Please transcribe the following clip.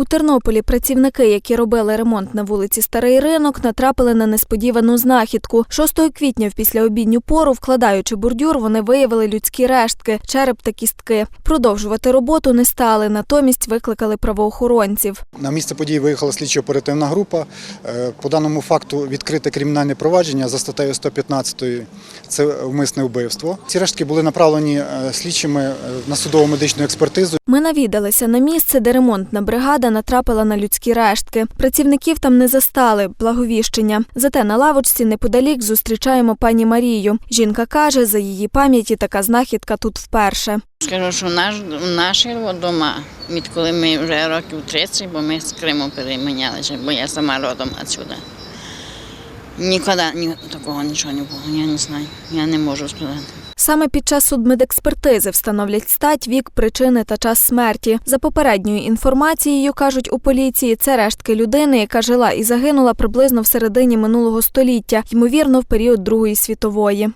У Тернополі працівники, які робили ремонт на вулиці Старий Ринок, натрапили на несподівану знахідку. 6 квітня в післяобідню пору, вкладаючи бордюр, вони виявили людські рештки, череп та кістки. Продовжувати роботу не стали, натомість викликали правоохоронців. На місце події виїхала слідчо-оперативна група. Е, По даному факту відкрите кримінальне провадження за статтею 115 – це вмисне вбивство. Ці рештки були направлені е, слідчими е, на судово медичну експертизу. Ми навідалися на місце, де ремонтна бригада натрапила на людські рештки. Працівників там не застали, благовіщення. Зате на лавочці неподалік зустрічаємо пані Марію. Жінка каже, за її пам'яті така знахідка тут вперше. Скажу, що наш, наші вдома, відколи ми вже років 30, бо ми з Криму перемінялися, бо я сама родом отсюда. Ніколи ні, такого нічого не було, я не знаю, я не можу сказати. Саме під час судмедекспертизи встановлять стать, вік, причини та час смерті. За попередньою інформацією, кажуть у поліції, це рештки людини, яка жила і загинула приблизно в середині минулого століття, ймовірно, в період Другої світової.